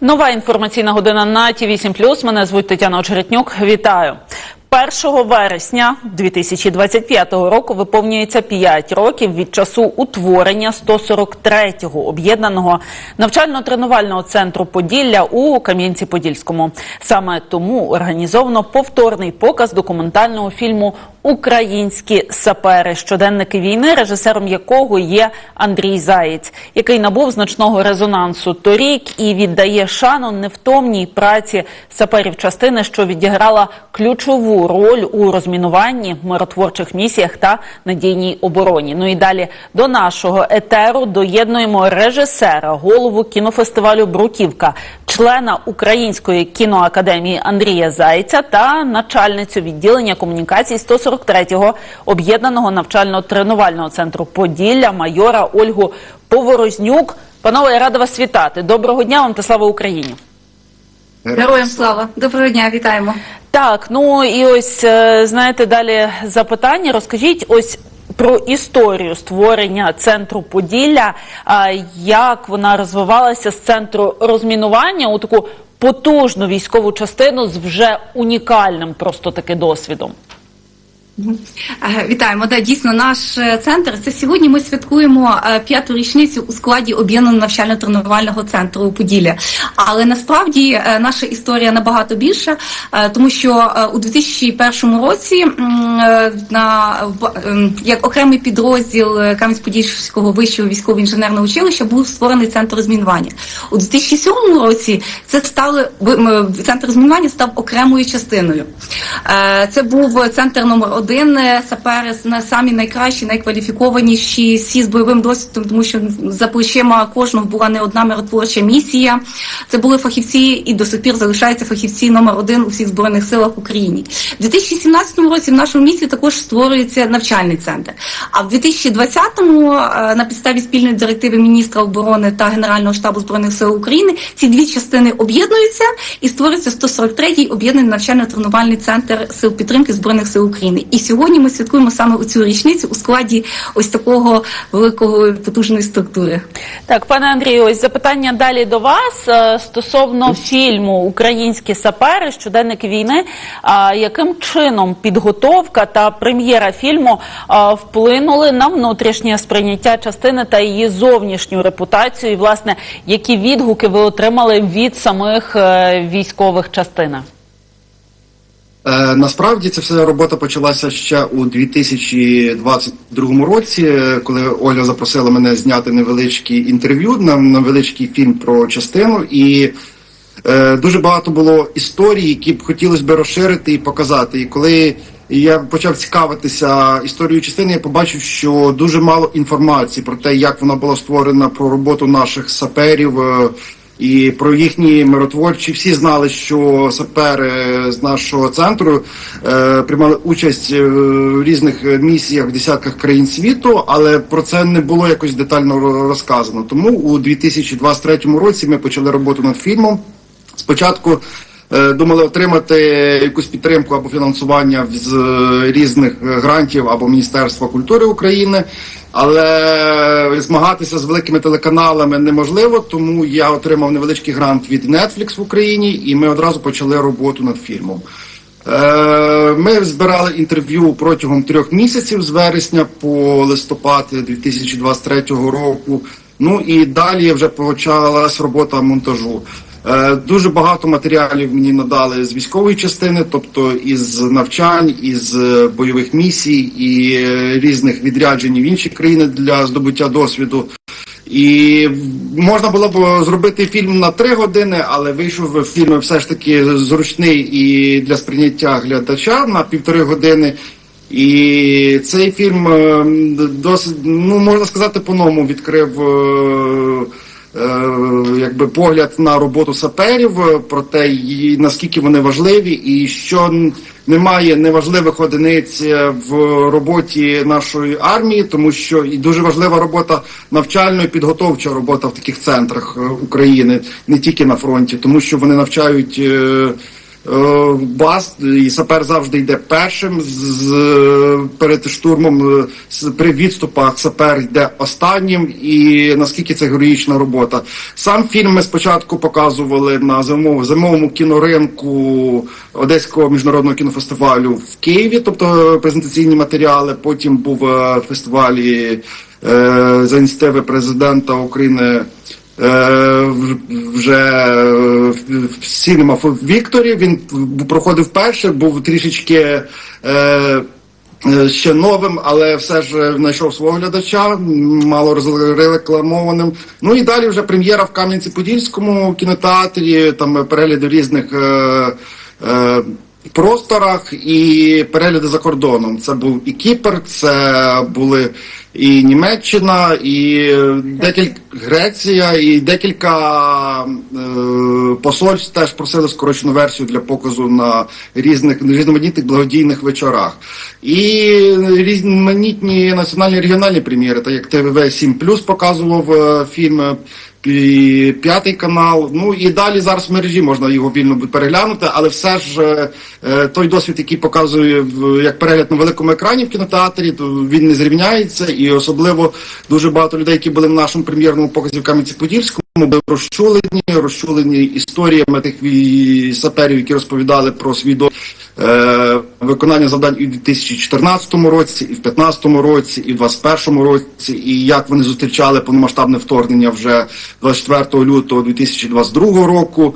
Нова інформаційна година на ті 8 Мене звуть Тетяна Очеретнюк. Вітаю. 1 вересня 2025 року виповнюється 5 років від часу утворення 143-го об'єднаного навчально-тренувального центру Поділля у Кам'янці-Подільському. Саме тому організовано повторний показ документального фільму Українські сапери, щоденники війни, режисером якого є Андрій Заєць, який набув значного резонансу торік і віддає шану невтомній праці саперів частини, що відіграла ключову роль у розмінуванні, миротворчих місіях та надійній обороні. Ну і далі до нашого етеру доєднуємо режисера, голову кінофестивалю Бруківка, члена Української кіноакадемії Андрія Зайця та начальницю відділення комунікацій 143-го об'єднаного навчально-тренувального центру Поділля майора Ольгу Поворознюк. Панове, я рада вас вітати. Доброго дня вам та слава Україні. Героям слава! Доброго дня, вітаємо. Так, ну і ось е, знаєте, далі запитання. Розкажіть ось. Про історію створення центру Поділля, а, як вона розвивалася з центру розмінування у таку потужну військову частину з вже унікальним просто таки досвідом. Е, Вітаємо. Да, дійсно, наш е, центр. Це сьогодні ми святкуємо е, п'яту річницю у складі об'єднаного навчально-тренувального центру у Поділля. Але насправді наша історія набагато більша, тому що у 2001 році на ем, як окремий підрозділ Кам'янець-Подільського вищого військово-інженерного училища був створений центр розмінування. У 2007 році це стали центр розмінування став окремою частиною. Це був центр номер один е, сапери самі найкращі, найкваліфікованіші, всі з бойовим досвідом, тому що за плечима кожного була не одна миротворча місія. Це були фахівці і до сих пір залишаються фахівці номер один у всіх збройних силах України. У 2017 році в нашому місті також створюється навчальний центр. А в 2020-му е, на підставі спільної директиви міністра оборони та Генерального штабу збройних сил України ці дві частини об'єднуються і створюється 143-й об'єднаний навчально-тренувальний центр сил підтримки збройних сил України. І сьогодні ми святкуємо саме у цю річницю у складі ось такого великого потужної структури. Так, пане Андрію, ось запитання далі до вас е, стосовно фільму Українські сапери, щоденники війни. А яким чином підготовка та прем'єра фільму вплинули на внутрішнє сприйняття частини та її зовнішню репутацію? І власне, які відгуки ви отримали від самих е, військових частин? Е, насправді ця вся робота почалася ще у 2022 році, е, коли Оля запросила мене зняти невеличке інтерв'ю на невеличкий фільм про частину, і е, дуже багато було історій, які б хотілося б розширити і показати. І коли я почав цікавитися історією частини, я побачив, що дуже мало інформації про те, як вона була створена, про роботу наших саперів. е, і про їхні миротворчі всі знали, що сапери з нашого центру е, приймали участь е, в різних місіях в десятках країн світу, але про це не було якось детально розказано. Тому у 2023 році ми почали роботу над фільмом. Спочатку думали отримати якусь підтримку або фінансування з е, різних е, грантів або Міністерства культури України. Але змагатися з великими телеканалами неможливо, тому я отримав невеличкий грант від Netflix в Україні, і ми одразу почали роботу над фільмом. Е, Ми збирали інтерв'ю протягом трьох місяців з вересня по листопад 2023 року. Ну і далі вже почалась робота монтажу. Е, Дуже багато матеріалів мені надали з військової частини, тобто із навчань, із е, бойових місій і е, різних відряджень в інші країни для здобуття досвіду. І можна було б зробити фільм на три години, але вийшов фільм все ж таки зручний і для сприйняття глядача на півтори години. І цей фільм е, досить, ну можна сказати, по-новому відкрив е, е, якби погляд на роботу саперів, е, про те, наскільки вони важливі, і що немає неважливих одиниць е, в роботі нашої армії, тому що і дуже важлива робота навчально і підготовча робота в таких центрах е, України, не тільки на фронті, тому що вони навчають. Е, е, і сапер завжди йде першим з, перед штурмом. е, При відступах сапер йде останнім, і наскільки це героїчна робота. Сам фільм ми спочатку показували на зимовому, зимовому кіноринку Одеського міжнародного кінофестивалю в Києві, тобто презентаційні матеріали. Потім був е, фестивалі е, за ініціативи президента України. Е, вже е, в Cinema Вікторі він проходив перше, був трішечки е, ще новим, але все ж знайшов свого глядача, мало роз- рекламованим. Ну і далі вже прем'єра в Кам'янці-Подільському кінотеатрі, там перегляди різних. Просторах і перегляди за кордоном. Це був і Кіпр, це були і Німеччина, і декілька Греція, і декілька е, посольств теж просили скорочену версію для показу на різних різноманітних благодійних вечорах. І різноманітні національні регіональні прем'єри, так як ТВВ 7 показував е, фільм. Е, і п'ятий канал. Ну і далі зараз в мережі можна його вільно переглянути, але все ж е, е, той досвід, який показує як перегляд на великому екрані в кінотеатрі, то він не зрівняється, і особливо дуже багато людей, які були в нашому прем'єрному показі в Кам'янці-Подільському, були розчулені, розчулені історіями тих саперів, які розповідали про свій досвід. Виконання завдань і в 2014 році, і в 2015 році, і в 2021 році, і як вони зустрічали повномасштабне вторгнення вже 24 лютого 2022 року.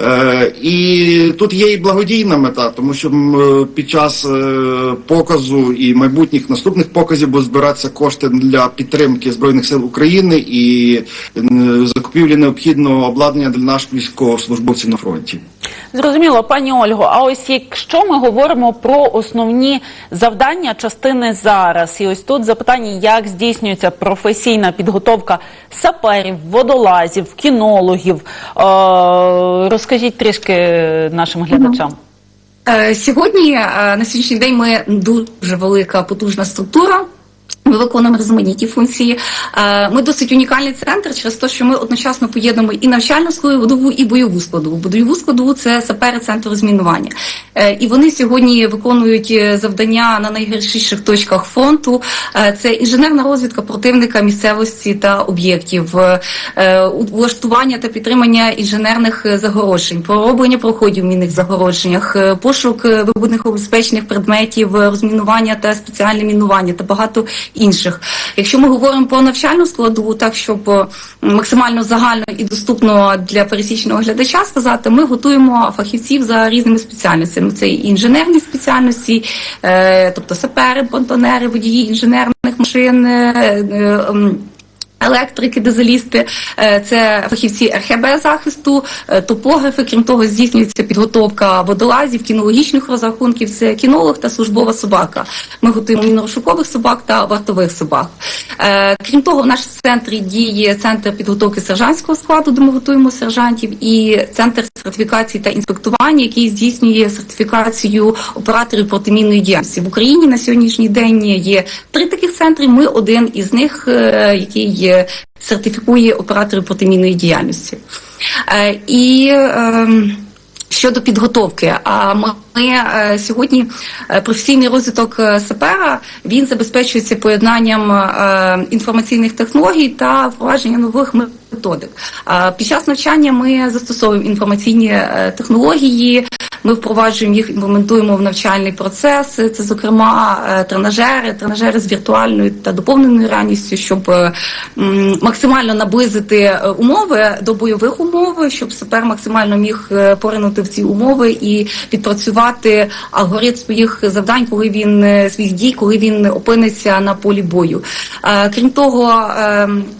Е, і тут є і благодійна мета, тому що під час е, показу і майбутніх наступних показів будуть збиратися кошти для підтримки збройних сил України і е, закупівлі необхідного обладнання для наших військовослужбовців на фронті. Зрозуміло, пані Ольго. А ось якщо ми говоримо про основні завдання частини зараз, і ось тут запитання, як здійснюється професійна підготовка саперів, водолазів, кінологів. Е, розкажіть трішки нашим глядачам. Е, Сьогодні е, на сьогоднішній день ми дуже велика потужна структура. Ми виконуємо різноманітні функції. Е, Ми досить унікальний центр через те, що ми одночасно поєднуємо і навчальну складову, і бойову складову. Бойову складову це сапери центру розмінування. Е, І вони сьогодні виконують е, завдання на найгарячіших точках фронту. Це інженерна розвідка противника місцевості та об'єктів, влаштування та підтримання інженерних загороджень, пророблення проходів в мінних загородженнях, пошук е, вибухонебезпечних предметів, розмінування та спеціальне мінування та багато інших. Якщо ми говоримо про навчальну складову, так щоб е, максимально загально і доступно для пересічного глядача сказати, ми готуємо фахівців за різними спеціальностями. Це і інженерні спеціальності, е, тобто сапери, понтонери, водії інженерних машин. е, ем, Електрики, дизелісти, це фахівці РХБ захисту, топографи. Крім того, здійснюється підготовка водолазів, кінологічних розрахунків. Це кінолог та службова собака. Ми готуємо мінорозшукових собак та вартових собак. Е, Крім того, в нашому центрі діє центр підготовки сержантського складу, де ми готуємо сержантів, і центр сертифікації та інспектування, який здійснює сертифікацію операторів протимінної діяльності в Україні. На сьогоднішній день є три таких центри. Ми один із них, е, який е, сертифікує операторів протимінної діяльності. Е, І ем, Щодо підготовки, а ми е, сьогодні е, професійний розвиток е, сапера він забезпечується поєднанням е, інформаційних технологій та впровадження нових методик. А Під час навчання ми застосовуємо інформаційні е, технології. Ми впроваджуємо їх, імплементуємо в навчальний процес. Це, зокрема, е, тренажери, тренажери з віртуальною та доповненою реальністю, щоб е, максимально наблизити е, умови до бойових умов, щоб сапер максимально міг поринути в ці умови і відпрацювати алгоритм своїх завдань, коли він своїх дій, коли він опиниться на полі бою. Крім того,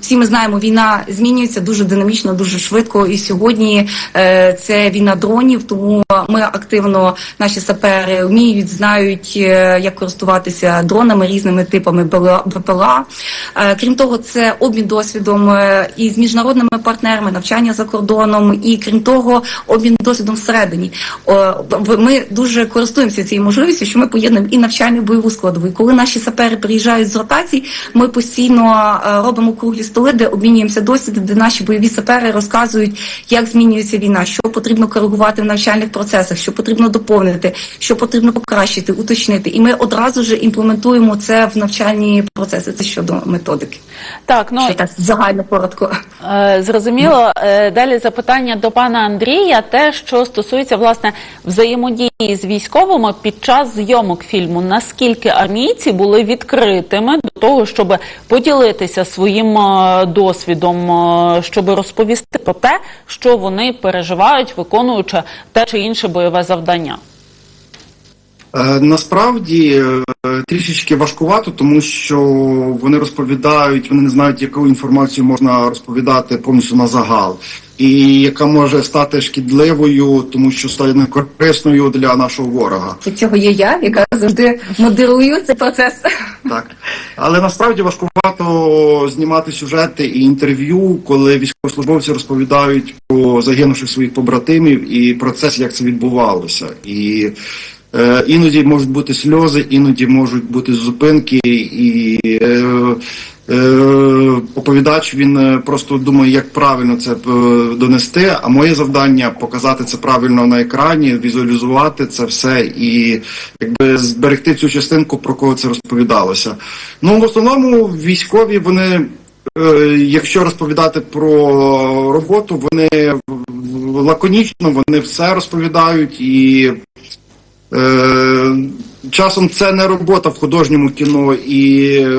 всі ми знаємо, війна змінюється дуже динамічно, дуже швидко. І сьогодні це війна дронів, тому ми активно наші сапери вміють, знають, е, як користуватися дронами різними типами БПЛА. Е, Крім того, це обмін досвідом е, і з міжнародними партнерами, навчання за кордоном, і крім того, обмін досвідом всередині. Ми дуже користуємося цією можливістю, що ми поєднуємо і навчальну і бойову складову. І коли наші сапери приїжджають з ротацій, ми постійно робимо круглі столи, де обмінюємося досвідом, де наші бойові сапери розказують, як змінюється війна, що потрібно коригувати в навчальних процесах, що потрібно доповнити, що потрібно покращити, уточнити. І ми одразу ж імплементуємо це в навчальні процеси. Це щодо методики. Так, ну Що так загально коротко. Е, Зрозуміло. Е, Далі запитання до пана Андрія. Те, що стосується власне взаємодії з військовими під час зйомок фільму. Наскільки армійці були відкритими того, щоб поділитися своїм е, досвідом, е, щоб розповісти про те, що вони переживають, виконуючи те чи інше бойове завдання? Е, Насправді е, трішечки важкувато, тому що вони розповідають, вони не знають, яку інформацію можна розповідати повністю на загал, і яка може стати шкідливою, тому що стане корисною для нашого ворога. Для цього є я, яка завжди модерую цей процес. Так, але насправді важкувато знімати сюжети і інтерв'ю, коли військовослужбовці розповідають про загинувших своїх побратимів і процес, як це відбувалося. І е, іноді можуть бути сльози, іноді можуть бути зупинки, і е, е, оповідач він е, просто думає, як правильно це е, донести. А моє завдання показати це правильно на екрані, візуалізувати це все і якби зберегти цю частинку, про кого це розповідалося. Ну в основному військові вони. Якщо розповідати про роботу, вони лаконічно, вони все розповідають і часом це не робота в художньому кіно і е,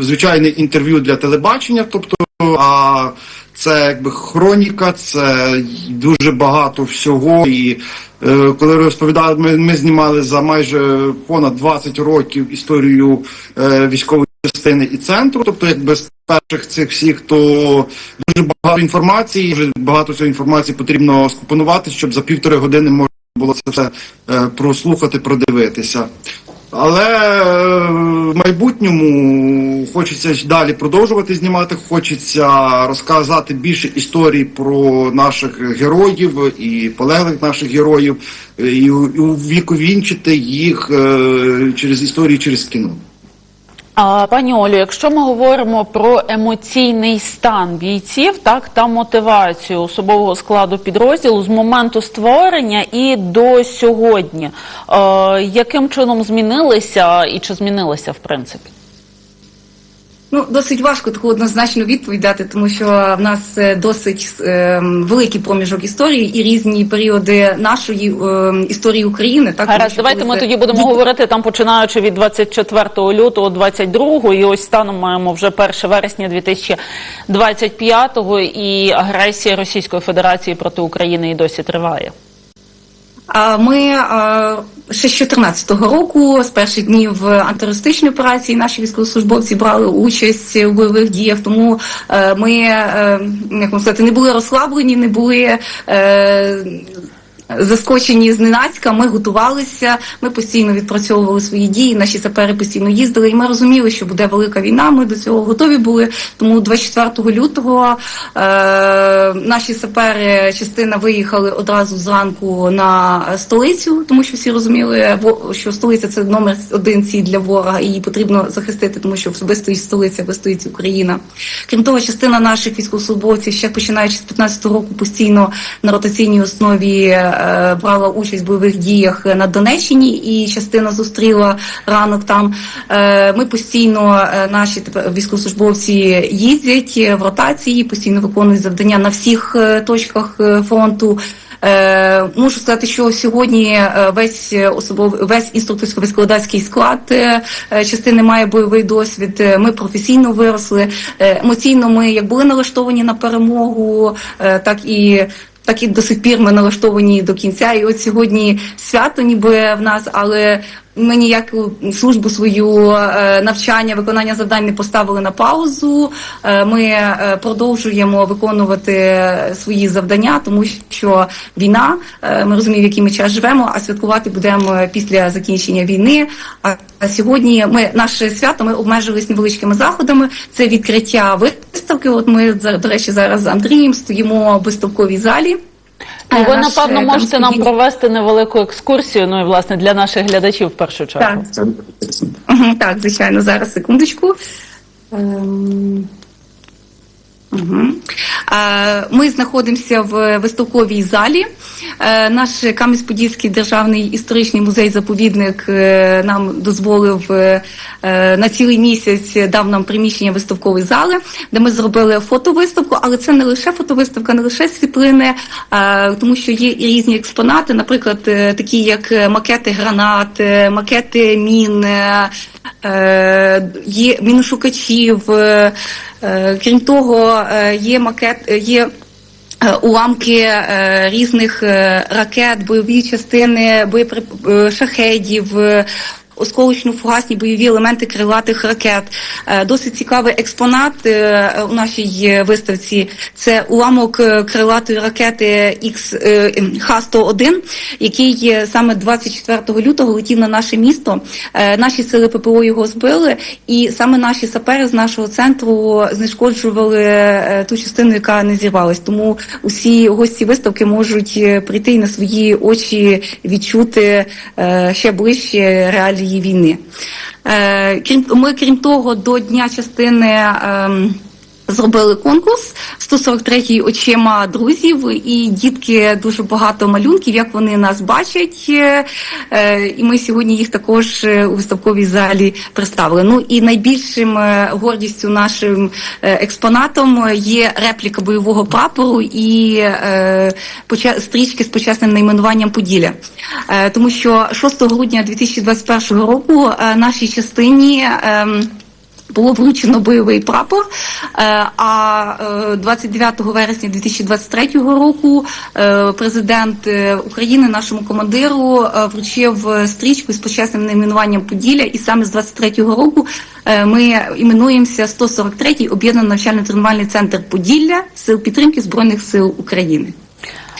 звичайне інтерв'ю для телебачення, тобто, а це якби хроніка, це дуже багато всього. І е, коли розповідали, ми, ми знімали за майже понад 20 років історію е, військової частини і центру, тобто якби з перших цих всіх, то дуже багато інформації, дуже багато цієї інформації потрібно скомпонувати, щоб за півтори години можна було це все е, прослухати, продивитися. Але е, в майбутньому хочеться далі продовжувати знімати, хочеться розказати більше історій про наших героїв і полеглих наших героїв, і увіковінчити їх е, через історії, через кіно. А, пані Олю, якщо ми говоримо про емоційний стан бійців, так та мотивацію особового складу підрозділу з моменту створення і до сьогодні, е, яким чином змінилися і чи змінилися в принципі? Ну, досить важко таку однозначну відповідь дати, тому що в нас е, досить е, великий проміжок історії і різні періоди нашої е, історії України. Так, Гаразд, давайте ми це тоді будемо говорити там, починаючи від 24 лютого 22 і ось станом маємо вже 1 вересня 2025 і агресія Російської Федерації проти України і досі триває. Ми ще з 2014 року, з перших днів антитерористичної операції, наші військовослужбовці брали участь у бойових діях. Тому е, ми е, як сказати, не були розслаблені, не були. Заскочені зненацька, ми готувалися, ми постійно відпрацьовували свої дії, наші сапери постійно їздили, і ми розуміли, що буде велика війна. Ми до цього готові були. Тому 24 лютого е, наші сапери частина виїхали одразу зранку на столицю, тому що всі розуміли, що столиця це номер один ціль для ворога, і її потрібно захистити, тому що ви стоїть столиця, ви стоїть Україна. Крім того, частина наших військовослужбовців ще починаючи з 15 року постійно на ротаційній основі брала участь в бойових діях на Донеччині, і частина зустріла ранок там. Е, Ми постійно е, наші військовослужбовці їздять е, в ротації, постійно виконують завдання на всіх е, точках е, фронту. Е, можу сказати, що сьогодні е, весь особовий весь інструкторсько-викладацький склад е, е, частини має бойовий досвід. Е, Ми професійно виросли. Е, Емоційно ми як були налаштовані на перемогу, е, так і. Так і до сих пір ми налаштовані до кінця. І от сьогодні свято ніби в нас, але ми ніяку службу свою е, навчання, виконання завдань не поставили на паузу. Е, Ми е, продовжуємо виконувати свої завдання, тому що війна, ми розуміємо, в який ми час живемо, а святкувати будемо після закінчення війни. А сьогодні ми наше свято ми обмежились невеличкими заходами. Це відкриття виставки. От ми до речі зараз з Андрієм стоїмо в виставковій залі. Е, ви наш, напевно там можете нам провести невелику екскурсію. Ну і власне для наших глядачів в першу чергу. Так, так, звичайно, зараз секундочку. Ем, Угу. Ми знаходимося в виставковій залі. Е, Наш Кам'янець-Подільський державний історичний музей-заповідник е, нам дозволив на цілий місяць дав нам приміщення виставкової зали, де ми зробили фотовиставку, але це не лише фотовиставка, не лише світлини, тому що є і різні експонати, наприклад, такі як макети гранат, макети мін, є міношукачів. е, е, Крім того, е, є макет, е, є е, уламки е, різних е, ракет, бойові частини, боєприп... е, шахедів. Осколочно-фугасні бойові елементи крилатих ракет. Е, Досить цікавий експонат е, у нашій виставці. Це уламок е, крилатої ракети ем, Х-101, який саме 24 лютого летів на наше місто. Наші сили ППО його збили, і саме наші сапери з нашого центру знешкоджували ту частину, яка не зірвалась. Тому усі гості виставки можуть прийти і на свої очі відчути ще ближче реалії війни. Е, Крім ми, крім того, до дня частини. Ем, Зробили конкурс 143 очима друзів, і дітки дуже багато малюнків, як вони нас бачать. Е, е, І ми сьогодні їх також е, у виставковій залі представили. Ну і найбільшим гордістю нашим експонатом є репліка бойового прапору і стрічки з почесним найменуванням Поділля. Тому що 6 грудня 2021 року нашій частині. Було вручено бойовий прапор. е, А е, 29 вересня 2023 року е, президент е, України нашому командиру е, вручив е, стрічку з почесним найменуванням Поділля. І саме з 23-го року е, ми іменуємося 143-й об'єднаний навчально-тренувальний центр Поділля сил підтримки збройних сил України.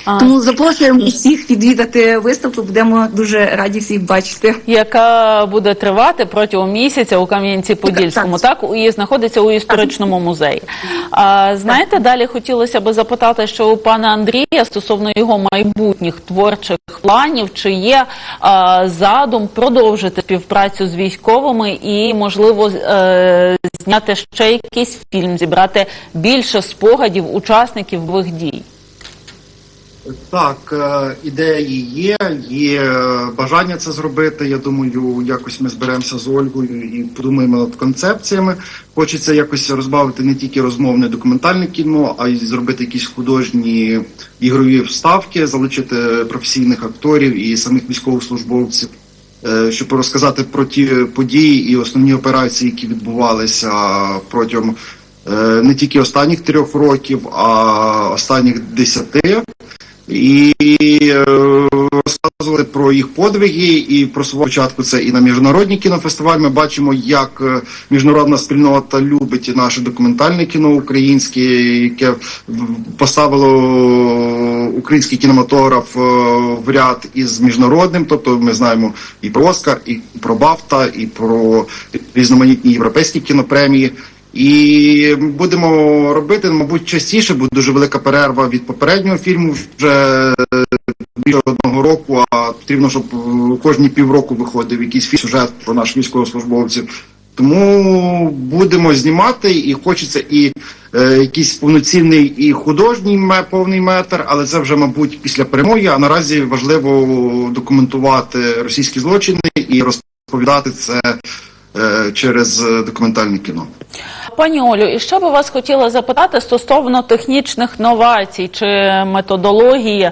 Тому запрошуємо всіх відвідати виставку. Будемо дуже раді всіх бачити. яка буде тривати протягом місяця у Кам'янці-Подільському, так і знаходиться у історичному музеї. А знаєте, далі хотілося би запитати, що у пана Андрія стосовно його майбутніх творчих планів, чи є а, задум продовжити співпрацю з військовими і, можливо, е, зняти ще якийсь фільм, зібрати більше спогадів учасників бойових дій. Так, е, ідеї є, є е, бажання це зробити. Я думаю, якось ми зберемося з Ольгою і подумаємо над концепціями. Хочеться якось розбавити не тільки розмовне документальне кіно, а й зробити якісь художні ігрові вставки, залучити професійних акторів і самих військовослужбовців, е, щоб розказати про ті події і основні операції, які відбувалися протягом не тільки останніх трьох років, а останніх десяти і е, розказували про їх подвиги і про свого початку це і на міжнародний кінофестиваль. Ми бачимо, як е, міжнародна спільнота любить наше документальне кіно українське, яке поставило український кінематограф е, в ряд із міжнародним. Тобто ми знаємо і про Оскар, і про Бафта, і про різноманітні європейські кінопремії. І будемо робити, мабуть, частіше, бо дуже велика перерва від попереднього фільму вже більше одного року, а потрібно, щоб е, кожні півроку виходив якийсь фільм, сюжет про наших військовослужбовців. Тому будемо знімати, і хочеться і е, якийсь повноцінний і художній повний метр, але це вже, мабуть, після перемоги. А наразі важливо документувати російські злочини і розповідати це е, через е, документальне кіно. Пані Олю, і ще би вас хотіла запитати стосовно технічних новацій чи методології,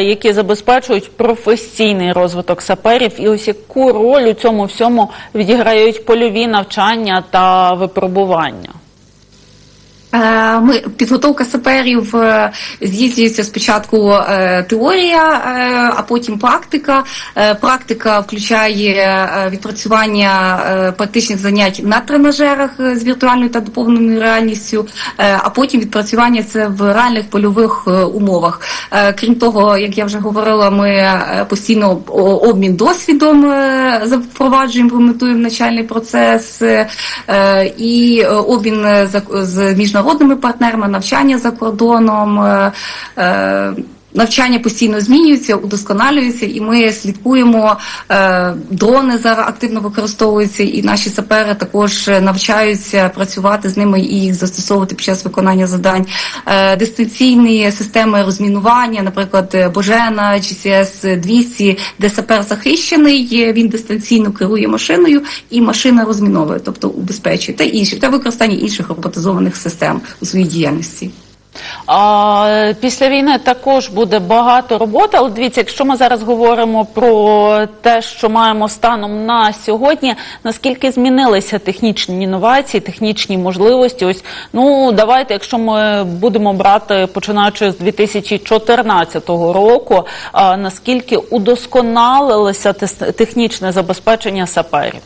які забезпечують професійний розвиток саперів, і ось яку роль у цьому всьому відіграють польові навчання та випробування. Е, Ми підготовка саперів е, здійснюється спочатку е, теорія, а потім практика. Практика включає відпрацювання практичних занять на тренажерах з віртуальною та доповненою реальністю, а потім відпрацювання це в реальних польових умовах. Крім того, як я вже говорила, ми постійно обмін досвідом запроваджуємо, імплементуємо навчальний процес і обмін з міжнародними партнерами, навчання за кордоном. Навчання постійно змінюється, удосконалюється, і ми слідкуємо. Е, дрони зараз активно використовуються, і наші сапери також навчаються працювати з ними і їх застосовувати під час виконання завдань. Е, дистанційні системи розмінування, наприклад, Божена, GCS 200, де сапер захищений, він дистанційно керує машиною, і машина розміновує, тобто убезпечує та інші та використання інших роботизованих систем у своїй діяльності. Після війни також буде багато роботи, але дивіться, якщо ми зараз говоримо про те, що маємо станом на сьогодні, наскільки змінилися технічні інновації, технічні можливості? Ось ну давайте, якщо ми будемо брати починаючи з 2014 року, наскільки удосконалилося технічне забезпечення саперів?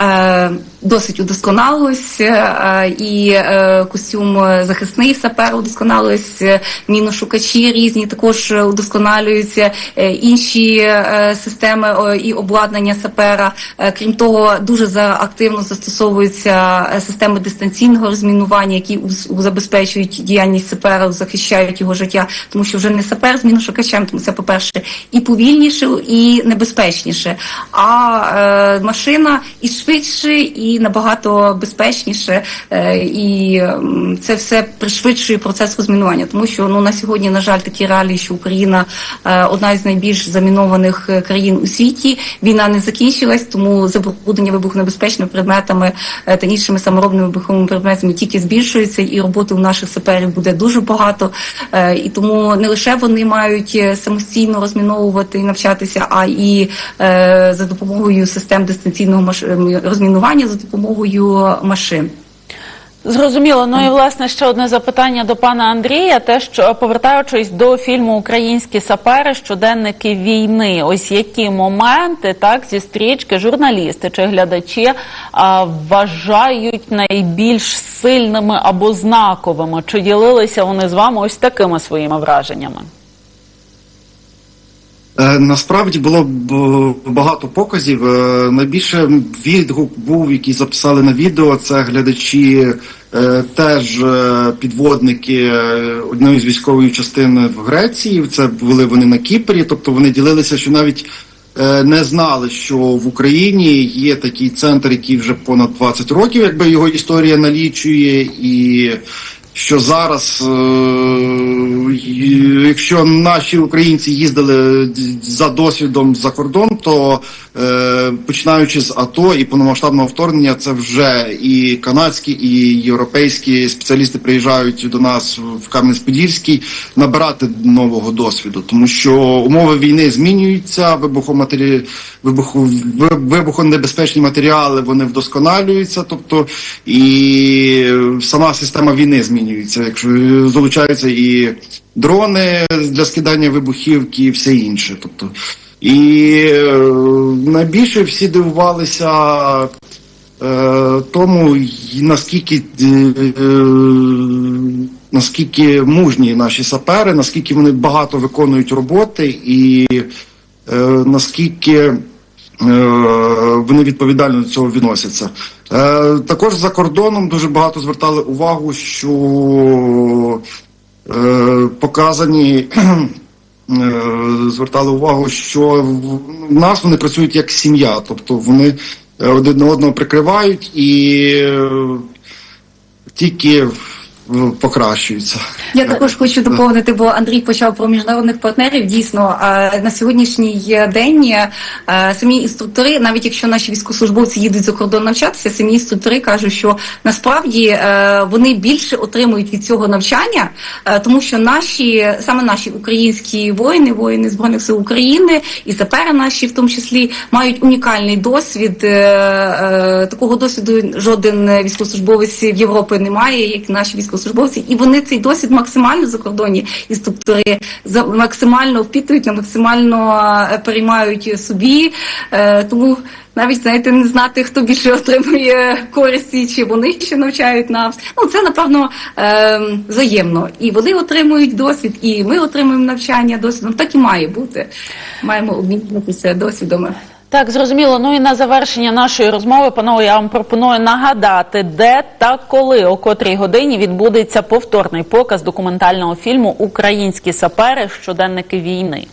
Е, Досить удосконалилось, е, і е, костюм захисний сапер удосконалилось, е, міношукачі різні також удосконалюються, інші системи і обладнання сапера. Крім того, дуже активно застосовуються системи дистанційного розмінування, які забезпечують діяльність сапера, захищають його життя, тому що вже не сапер з міношукачем, тому це, по-перше, і повільніше, і небезпечніше. А машина і швидше, і набагато безпечніше, е, і це все пришвидшує процес розмінування, тому що ну на сьогодні, на жаль, такі реалії, що Україна е, одна із найбільш замінованих е, країн у світі. Війна не закінчилась, тому забруднення вибухонебезпечними предметами та іншими саморобними вибуховими предметами тільки збільшується, і роботи у наших саперів буде дуже багато. І тому не лише вони мають самостійно розміновувати і навчатися, а і за допомогою систем дистанційного розмінування допомогою машин. Зрозуміло. Ну і власне ще одне запитання до пана Андрія. Те, що повертаючись до фільму Українські сапери, щоденники війни, ось які моменти так зі стрічки журналісти чи глядачі а, вважають найбільш сильними або знаковими? Чи ділилися вони з вами ось такими своїми враженнями? Е, Насправді було е, багато показів. Е, Найбільше відгук був, який записали на відео. Це глядачі, теж підводники одної з військової частини в Греції. Це були вони на Кіпрі. Тобто вони ділилися, що навіть не знали, що в Україні є такий центр, який вже понад 20 років, якби його історія налічує, і що зараз, е, якщо наші українці їздили за досвідом за кордон, то починаючи з АТО і повномасштабного вторгнення, це вже і канадські, і європейські спеціалісти приїжджають до нас в Кам'янець-Подільський набирати нового досвіду, тому що умови війни змінюються, вибухоматері... вибухонебезпечні матеріали вони вдосконалюються, тобто і сама система війни змінюється, якщо залучаються і дрони для скидання вибухівки, і все інше. Тобто, і е, найбільше всі дивувалися е, тому, наскільки, е, наскільки мужні наші сапери, наскільки вони багато виконують роботи, і наскільки вони відповідально до цього відносяться. Також за кордоном дуже багато звертали увагу, що показані. Е, Звертали увагу, що в нас вони працюють як сім'я, тобто вони е, один одного прикривають і е, тільки покращуються. Я також хочу доповнити, бо Андрій почав про міжнародних партнерів. Дійсно, на сьогоднішній день е, самі інструктори, навіть якщо наші військовослужбовці їдуть за кордон навчатися, самі інструктори кажуть, що насправді е, вони більше отримують від цього навчання, е, тому що наші саме наші українські воїни, воїни збройних сил України і сапери наші, в тому числі, мають унікальний досвід. Такого досвіду жоден військовослужбовець в Європі не має, як наші військовослужбовці, і вони цей досвід максимально закордонні інструктори за максимально впитують, на максимально е, переймають собі. Е, Тому навіть знаєте, не знати, хто більше отримує користі, чи вони ще навчають нас. Ну це напевно е, взаємно. І вони отримують досвід, і ми отримуємо навчання досвідом. Так і має бути. Маємо обмінюватися досвідами. Так, зрозуміло. Ну і на завершення нашої розмови, панове, я вам пропоную нагадати, де та коли, о котрій годині відбудеться повторний показ документального фільму Українські сапери щоденники війни.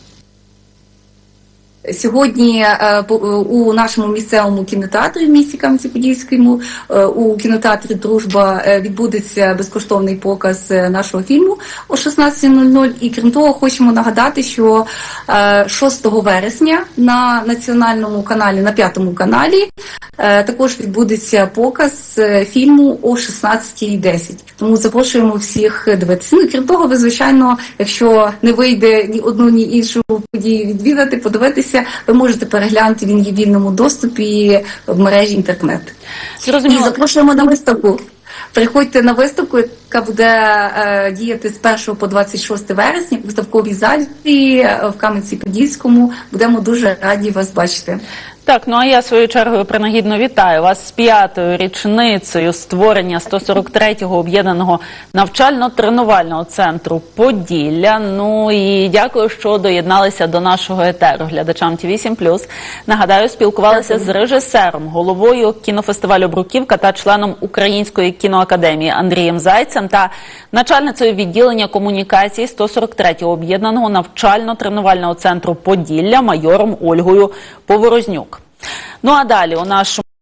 Сьогодні е, е, у нашому місцевому кінотеатрі в місті Кам'янці-Подільському е, у кінотеатрі Дружба відбудеться безкоштовний показ нашого фільму о 16.00. І крім того, хочемо нагадати, що е, 6 вересня на національному каналі, на п'ятому каналі, також відбудеться показ фільму о 16.10. Тому запрошуємо всіх дивитися. Ну крім того, ви звичайно, якщо не вийде ні одну, ні іншу подію відвідати, подивитися, ви можете переглянути. Він є в вільному доступі в мережі інтернет. І запрошуємо на виставку. Приходьте на виставку, яка буде е, діяти з 1 по 26 вересня в виставковій залі е, в Кам'янці-Подільському. Будемо дуже раді вас бачити. Так, ну а я своєю чергою принагідно вітаю вас з п'ятою річницею створення 143-го об'єднаного навчально-тренувального центру Поділля. Ну і дякую, що доєдналися до нашого етеру глядачам ті 8 Нагадаю, спілкувалися з режисером, головою кінофестивалю Бруківка та членом Української кіноакадемії Андрієм Зайцем та начальницею відділення комунікації 143-го об'єднаного навчально-тренувального центру Поділля майором Ольгою Поворознюк. Ну а далі у нашому